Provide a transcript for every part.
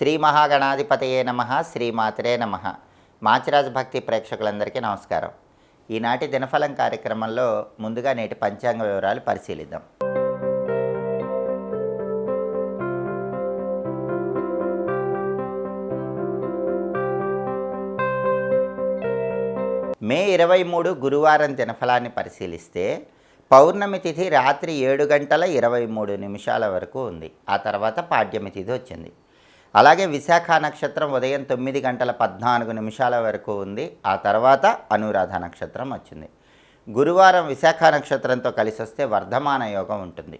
శ్రీ మహాగణాధిపతయే నమ శ్రీమాతరే నమ. మాచిరాజ్ భక్తి ప్రేక్షకులందరికీ నమస్కారం. ఈనాటి దినఫలం కార్యక్రమంలో ముందుగా నేటి పంచాంగ వివరాలు పరిశీలిద్దాం. మే ఇరవై మూడు గురువారం దినఫలాన్ని పరిశీలిస్తే పౌర్ణమి తిథి రాత్రి ఏడు గంటల ఇరవై మూడు నిమిషాల వరకు ఉంది. ఆ తర్వాత పాడ్యమి తిథి వచ్చింది. అలాగే విశాఖ నక్షత్రం ఉదయం తొమ్మిది గంటల పద్నాలుగు నిమిషాల వరకు ఉంది. ఆ తర్వాత అనురాధ నక్షత్రం వచ్చింది. గురువారం విశాఖ నక్షత్రంతో కలిసి వస్తే వర్ధమాన యోగం ఉంటుంది.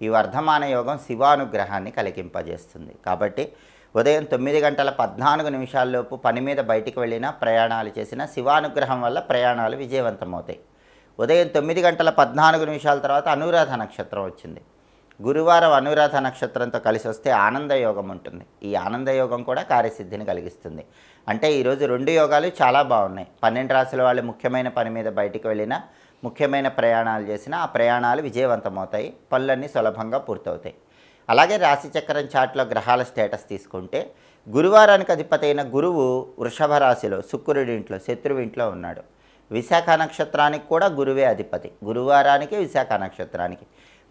ఈ వర్ధమాన యోగం శివానుగ్రహాన్ని కలిగింపజేస్తుంది. కాబట్టి ఉదయం తొమ్మిది గంటల పద్నాలుగు నిమిషాల్లోపు పని మీద బయటికి వెళ్ళినా ప్రయాణాలు చేసినా శివానుగ్రహం వల్ల ప్రయాణాలు విజయవంతమవుతాయి. ఉదయం తొమ్మిది గంటల పద్నాలుగు నిమిషాల తర్వాత అనురాధ నక్షత్రం వచ్చింది. గురువారం అనురాధ నక్షత్రంతో కలిసి వస్తే ఆనంద యోగం ఉంటుంది. ఈ ఆనంద యోగం కూడా కార్యసిద్ధిని కలిగిస్తుంది. అంటే ఈరోజు రెండు యోగాలు చాలా బాగున్నాయి. పన్నెండు రాశుల వాళ్ళు ముఖ్యమైన పని మీద బయటికి వెళ్ళినా ముఖ్యమైన ప్రయాణాలు చేసినా ఆ ప్రయాణాలు విజయవంతమవుతాయి. పనులన్నీ సులభంగా పూర్తవుతాయి. అలాగే రాశిచక్రం చాట్లో గ్రహాల స్టేటస్ తీసుకుంటే గురువారానికి అధిపతి అయిన గురువు వృషభ రాశిలో శుక్రుడి ఇంట్లో శత్రువు ఇంట్లో ఉన్నాడు. విశాఖ నక్షత్రానికి కూడా గురువే అధిపతి. గురువారానికి విశాఖ నక్షత్రానికి.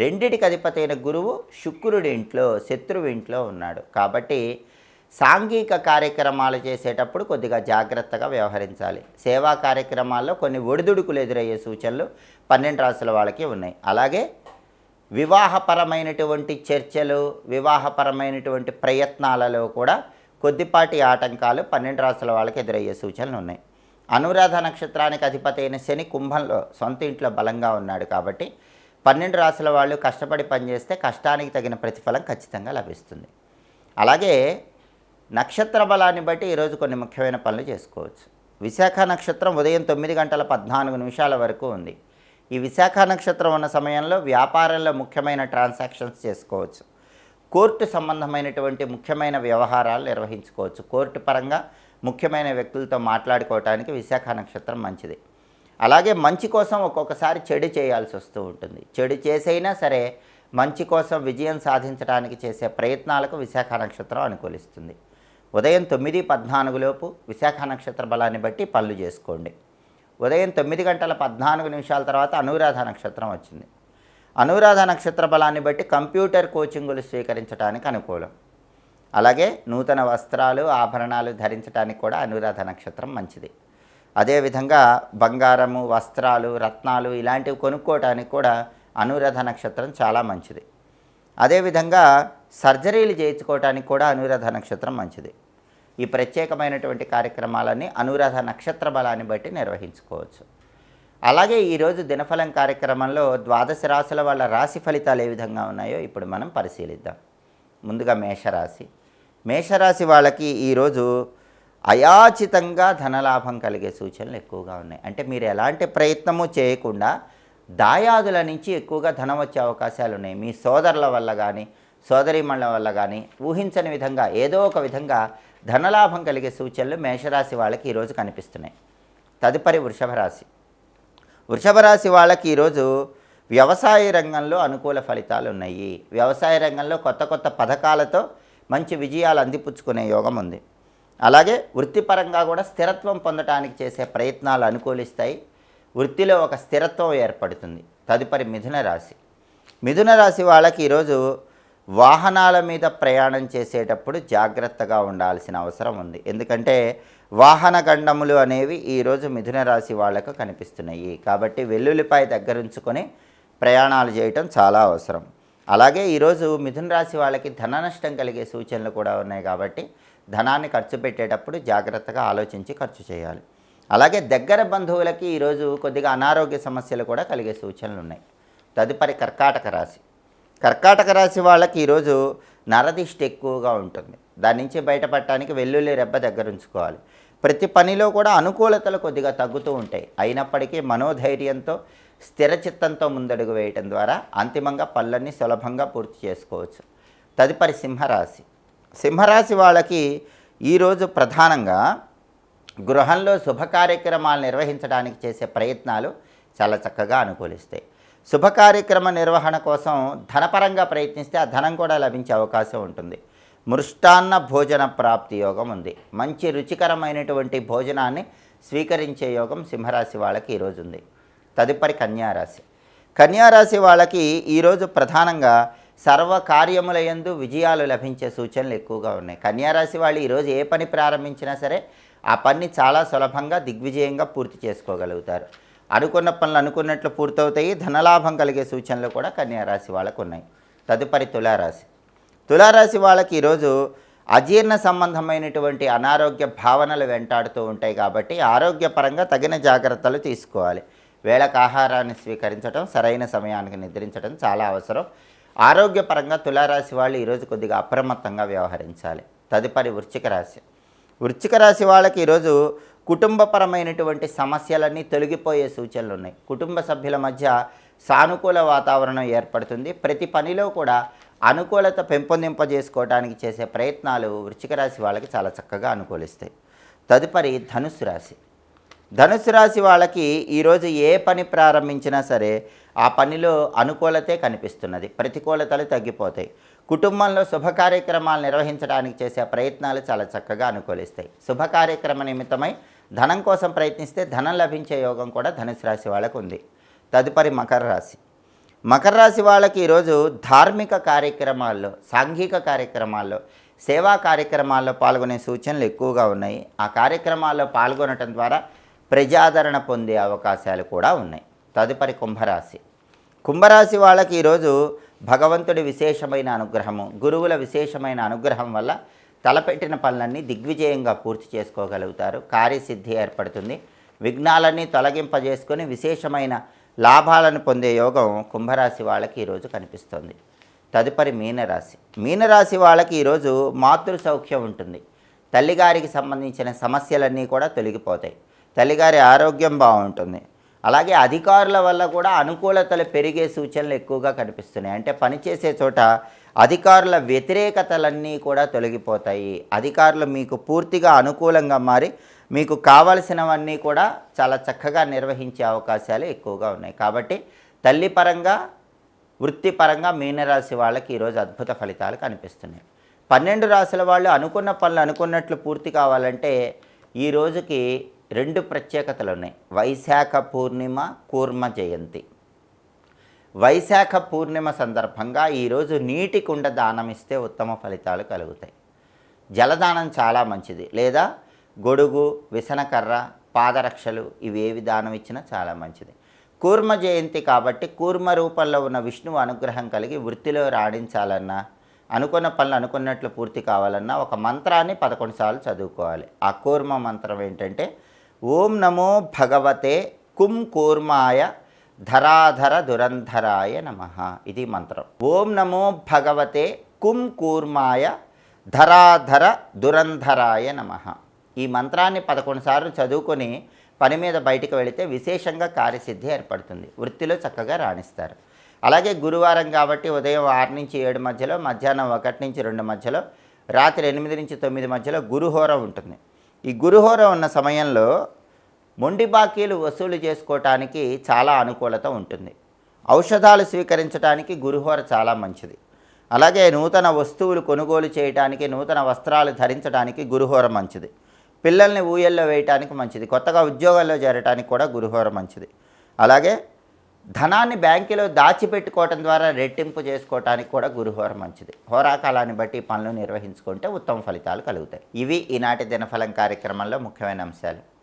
రెండిటికి అధిపతి అయిన గురువు శుక్రుడి ఇంట్లో శత్రువు ఇంట్లో ఉన్నాడు. కాబట్టి సాంఘిక కార్యక్రమాలు చేసేటప్పుడు కొద్దిగా జాగ్రత్తగా వ్యవహరించాలి. సేవా కార్యక్రమాల్లో కొన్ని ఒడిదుడుకులు ఎదురయ్యే సూచనలు పన్నెండు రాసుల వాళ్ళకి ఉన్నాయి. అలాగే వివాహపరమైనటువంటి చర్చలు వివాహపరమైనటువంటి ప్రయత్నాలలో కూడా కొద్దిపాటి ఆటంకాలు పన్నెండు రాసుల వాళ్ళకి ఎదురయ్యే సూచనలు ఉన్నాయి. అనురాధ నక్షత్రానికి అధిపతి అయిన శని కుంభంలో సొంత ఇంట్లో బలంగా ఉన్నాడు కాబట్టి పన్నెండు రాసుల వాళ్ళు కష్టపడి పనిచేస్తే కష్టానికి తగిన ప్రతిఫలం ఖచ్చితంగా లభిస్తుంది. అలాగే నక్షత్ర బలాన్ని బట్టి ఈరోజు కొన్ని ముఖ్యమైన పనులు చేసుకోవచ్చు. విశాఖ నక్షత్రం ఉదయం తొమ్మిది గంటల పద్నాలుగు నిమిషాల వరకు ఉంది. ఈ విశాఖ నక్షత్రం ఉన్న సమయంలో వ్యాపారంలో ముఖ్యమైన ట్రాన్సాక్షన్స్ చేసుకోవచ్చు. కోర్టు సంబంధమైనటువంటి ముఖ్యమైన వ్యవహారాలు నిర్వహించుకోవచ్చు. కోర్టు పరంగా ముఖ్యమైన వ్యక్తులతో మాట్లాడుకోవటానికి విశాఖ నక్షత్రం మంచిది. అలాగే మంచి కోసం ఒక్కొక్కసారి చెడు చేయాల్సి వస్తూ ఉంటుంది. చెడు చేసైనా సరే మంచి కోసం విజయం సాధించడానికి చేసే ప్రయత్నాలకు విశాఖ నక్షత్రం అనుకూలిస్తుంది. ఉదయం తొమ్మిది పద్నాలుగులోపు విశాఖ నక్షత్ర బలాన్ని బట్టి పనులు చేసుకోండి. ఉదయం తొమ్మిది గంటల పద్నాలుగు నిమిషాల తర్వాత అనురాధ నక్షత్రం వచ్చింది. అనురాధ నక్షత్ర బలాన్ని బట్టి కంప్యూటర్ కోచింగులు స్వీకరించడానికి అనుకూలం. అలాగే నూతన వస్త్రాలు ఆభరణాలు ధరించడానికి కూడా అనురాధ నక్షత్రం మంచిది. అదేవిధంగా బంగారము వస్త్రాలు రత్నాలు ఇలాంటివి కొనుక్కోవటానికి కూడా అనురాధ నక్షత్రం చాలా మంచిది. అదేవిధంగా సర్జరీలు చేయించుకోవటానికి కూడా అనురాధ నక్షత్రం మంచిది. ఈ ప్రత్యేకమైనటువంటి కార్యక్రమాలన్నీ అనురాధ నక్షత్ర బలాన్ని బట్టి నిర్వహించుకోవచ్చు. అలాగే ఈరోజు దినఫలం కార్యక్రమంలో ద్వాదశ రాశుల వాళ్ళ రాశి ఫలితాలు ఏ విధంగా ఉన్నాయో ఇప్పుడు మనం పరిశీలిద్దాం. ముందుగా మేషరాశి. మేషరాశి వాళ్ళకి ఈరోజు అయాచితంగా ధనలాభం కలిగే సూచనలు ఎక్కువగా ఉన్నాయి. అంటే మీరు ఎలాంటి ప్రయత్నము చేయకుండా దాయాదుల నుంచి ఎక్కువగా ధనం వచ్చే అవకాశాలు ఉన్నాయి. మీ సోదరుల వల్ల కానీ సోదరిమణుల వల్ల కానీ ఊహించని విధంగా ఏదో ఒక విధంగా ధనలాభం కలిగే సూచనలు మేషరాశి వాళ్ళకి ఈరోజు కనిపిస్తున్నాయి. తదుపరి వృషభ రాశి. వృషభ రాశి వాళ్ళకి ఈరోజు వ్యవసాయ రంగంలో అనుకూల ఫలితాలు ఉన్నాయి. వ్యవసాయ రంగంలో కొత్త కొత్త పథకాలతో మంచి విజయాలు అందిపుచ్చుకునే యోగం ఉంది. అలాగే వృత్తిపరంగా కూడా స్థిరత్వం పొందడానికి చేసే ప్రయత్నాలు అనుకూలిస్తాయి. వృత్తిలో ఒక స్థిరత్వం ఏర్పడుతుంది. తదుపరి మిథున రాశి. మిథున రాశి వాళ్ళకి ఈరోజు వాహనాల మీద ప్రయాణం చేసేటప్పుడు జాగ్రత్తగా ఉండాల్సిన అవసరం ఉంది. ఎందుకంటే వాహన గండములు అనేవి ఈరోజు మిథున రాశి వాళ్ళకు కనిపిస్తున్నాయి. కాబట్టి వెల్లుల్లిపాయ దగ్గరుంచుకొని ప్రయాణాలు చేయటం చాలా అవసరం. అలాగే ఈరోజు మిథున రాశి వాళ్ళకి ధన నష్టం కలిగే సూచనలు కూడా ఉన్నాయి కాబట్టి ధనాన్ని ఖర్చు పెట్టేటప్పుడు జాగ్రత్తగా ఆలోచించి ఖర్చు చేయాలి. అలాగే దగ్గర బంధువులకి ఈరోజు కొద్దిగా అనారోగ్య సమస్యలు కూడా కలిగే సూచనలు ఉన్నాయి. తదుపరి కర్కాటక రాశి. కర్కాటక రాశి వాళ్ళకి ఈరోజు నరదిష్టి ఎక్కువగా ఉంటుంది. దాని నుంచి బయటపడటానికి వెల్లుల్లి రెబ్బ దగ్గర ఉంచుకోవాలి. ప్రతి పనిలో కూడా అనుకూలతలు కొద్దిగా తగ్గుతూ ఉంటాయి. అయినప్పటికీ మనోధైర్యంతో స్థిరచిత్తంతో ముందడుగు వేయటం ద్వారా అంతిమంగా పనులన్నీ సులభంగా పూర్తి చేసుకోవచ్చు. తదుపరి సింహరాశి. సింహరాశి వాళ్ళకి ఈరోజు ప్రధానంగా గృహంలో శుభ కార్యక్రమాలు నిర్వహించడానికి చేసే ప్రయత్నాలు చాలా చక్కగా అనుకూలిస్తాయి. శుభ కార్యక్రమ నిర్వహణ కోసం ధనపరంగా ప్రయత్నిస్తే ఆ ధనం కూడా లభించే అవకాశం ఉంటుంది. మృష్టాన్న భోజన ప్రాప్తి యోగం ఉంది. మంచి రుచికరమైనటువంటి భోజనాన్ని స్వీకరించే యోగం సింహరాశి వాళ్ళకి ఈరోజు ఉంది. తదుపరి కన్యారాశి. కన్యారాశి వాళ్ళకి ఈరోజు ప్రధానంగా సర్వకార్యముల యందు విజయాలు లభించే సూచనలు ఎక్కువగా ఉన్నాయి. కన్యారాశి వాళ్ళు ఈరోజు ఏ పని ప్రారంభించినా సరే ఆ పని చాలా సులభంగా దిగ్విజయంగా పూర్తి చేసుకోగలుగుతారు. అనుకున్న పనులు అనుకున్నట్లు పూర్తవుతాయి. ధనలాభం కలిగే సూచనలు కూడా కన్యారాశి వాళ్ళకు ఉన్నాయి. తదుపరి తులారాశి. తులారాశి వాళ్ళకి ఈరోజు అజీర్ణ సంబంధమైనటువంటి అనారోగ్య భావనలు వెంటాడుతూ ఉంటాయి కాబట్టి ఆరోగ్యపరంగా తగిన జాగ్రత్తలు తీసుకోవాలి. వేళకు ఆహారాన్ని స్వీకరించడం సరైన సమయానికి నిద్రించడం చాలా అవసరం. ఆరోగ్యపరంగా తులారాశి వాళ్ళు ఈరోజు కొద్దిగా అప్రమత్తంగా వ్యవహరించాలి. తదుపరి వృశ్చిక రాశి. వృశ్చిక రాశి వాళ్ళకి ఈరోజు కుటుంబపరమైనటువంటి సమస్యలన్నీ తొలగిపోయే సూచనలు ఉన్నాయి కుటుంబ సభ్యుల మధ్య సానుకూల వాతావరణం ఏర్పడుతుంది. ప్రతి పనిలో కూడా అనుకూలత పెంపొందింపజేసుకోవడానికి చేసే ప్రయత్నాలు వృశ్చిక రాశి వాళ్ళకి చాలా చక్కగా అనుకూలిస్తాయి. తదుపరి ధనుసు రాశి. ధనుసు రాశి వాళ్ళకి ఈరోజు ఏ పని ప్రారంభించినా సరే ఆ పనిలో అనుకూలతే కనిపిస్తున్నది. ప్రతికూలతలు తగ్గిపోతాయి. కుటుంబంలో శుభ కార్యక్రమాలు నిర్వహించడానికి చేసే ప్రయత్నాలు చాలా చక్కగా అనుకూలిస్తాయి. శుభ కార్యక్రమ నిమిత్తమై ధనం కోసం ప్రయత్నిస్తే ధనం లభించే యోగం కూడా ధనుసు రాశి వాళ్ళకు ఉంది. తదుపరి మకర రాశి. మకర రాశి వాళ్ళకి ఈరోజు ధార్మిక కార్యక్రమాల్లో సాంఘిక కార్యక్రమాల్లో సేవా కార్యక్రమాల్లో పాల్గొనే సూచనలు ఎక్కువగా ఉన్నాయి. ఆ కార్యక్రమాల్లో పాల్గొనటం ద్వారా ప్రజాదరణ పొందే అవకాశాలు కూడా ఉన్నాయి. తదుపరి కుంభరాశి. కుంభరాశి వాళ్ళకి ఈరోజు భగవంతుడి విశేషమైన అనుగ్రహము గురువుల విశేషమైన అనుగ్రహం వల్ల తలపెట్టిన పనులన్నీ దిగ్విజయంగా పూర్తి చేసుకోగలుగుతారు. కార్యసిద్ధి ఏర్పడుతుంది. విఘ్నాలన్నీ తొలగింపజేసుకొని విశేషమైన లాభాలను పొందే యోగం కుంభరాశి వాళ్ళకి ఈరోజు కనిపిస్తుంది. తదుపరి మీనరాశి. మీనరాశి వాళ్ళకి ఈరోజు మాతృ సౌఖ్యం ఉంటుంది. తల్లిగారికి సంబంధించిన సమస్యలన్నీ కూడా తొలగిపోతాయి. తల్లిగారి ఆరోగ్యం బాగుంటుంది. అలాగే అధికారుల వల్ల కూడా అనుకూలతలు పెరిగే సూచనలు ఎక్కువగా కనిపిస్తున్నాయి. అంటే పనిచేసే చోట అధికారుల వ్యతిరేకతలన్నీ కూడా తొలగిపోతాయి. అధికారులు మీకు పూర్తిగా అనుకూలంగా మారి మీకు కావలసినవన్నీ కూడా చాలా చక్కగా నిర్వహించే అవకాశాలు ఎక్కువగా ఉన్నాయి. కాబట్టి తల్లి పరంగా వృత్తిపరంగా మీనరాశి వాళ్ళకి ఈరోజు అద్భుత ఫలితాలు కనిపిస్తున్నాయి. పన్నెండు రాశుల వాళ్ళు అనుకున్న పనులు అనుకున్నట్లు పూర్తి కావాలంటే ఈ రోజుకి రెండు ప్రత్యేకతలు ఉన్నాయి వైశాఖ పూర్ణిమ కూర్మ జయంతి. వైశాఖ పూర్ణిమ సందర్భంగా ఈరోజు నీటి కుండ దానం ఇస్తే ఉత్తమ ఫలితాలు కలుగుతాయి. జలదానం చాలా మంచిది. లేదా గొడుగు విసనకర్ర పాదరక్షలు ఇవి ఏవి దానం ఇచ్చినా చాలా మంచిది. కూర్మ జయంతి కాబట్టి కూర్మ రూపంలో ఉన్న విష్ణువు అనుగ్రహం కలిగి వృత్తిలో రాణించాలన్నా అనుకున్న పనులు అనుకున్నట్లు పూర్తి కావాలన్నా ఒక మంత్రాన్ని పదకొండు సార్లు చదువుకోవాలి. ఆ కూర్మ మంత్రం ఏంటంటే ఓం నమో భగవతే కుం కూర్మాయ ధరాధర దురంధరాయ నమ ఇది మంత్రం. ఓం నమో భగవతే కుం కూర్మాయ ధరాధర దురంధరాయ నమ. ఈ మంత్రాన్ని పదకొండు సార్లు చదువుకొని పని మీద బయటికి వెళితే విశేషంగా కార్యసిద్ధి ఏర్పడుతుంది. వృత్తిలో చక్కగా రాణిస్తారు. అలాగే గురువారం కాబట్టి ఉదయం ఆరు నుంచి ఏడు మధ్యలో మధ్యాహ్నం ఒకటి నుంచి రెండు మధ్యలో రాత్రి ఎనిమిది నుంచి తొమ్మిది మధ్యలో గురుహోర ఉంటుంది. ఈ గురుహోర ఉన్న సమయంలో మొండి బాకీలు వసూలు చేసుకోవటానికి చాలా అనుకూలత ఉంటుంది. ఔషధాలు స్వీకరించడానికి గురుహోర చాలా మంచిది. అలాగే నూతన వస్తువులు కొనుగోలు చేయడానికి నూతన వస్త్రాలు ధరించడానికి గురుహోర మంచిది. పిల్లల్ని ఊయల్లో వేయటానికి మంచిది. కొత్తగా ఉద్యోగాల్లో చేరటానికి కూడా గురుహోర మంచిది. అలాగే ధనాన్ని బ్యాంకులో దాచిపెట్టుకోవటం ద్వారా రెట్టింపు చేసుకోవటానికి కూడా గురుహోర మంచిది. హోరాకాలాన్ని బట్టి పనులు నిర్వహించుకుంటే ఉత్తమ ఫలితాలు కలుగుతాయి. ఇవి ఈనాటి దినఫలం కార్యక్రమంలో ముఖ్యమైన అంశాలు.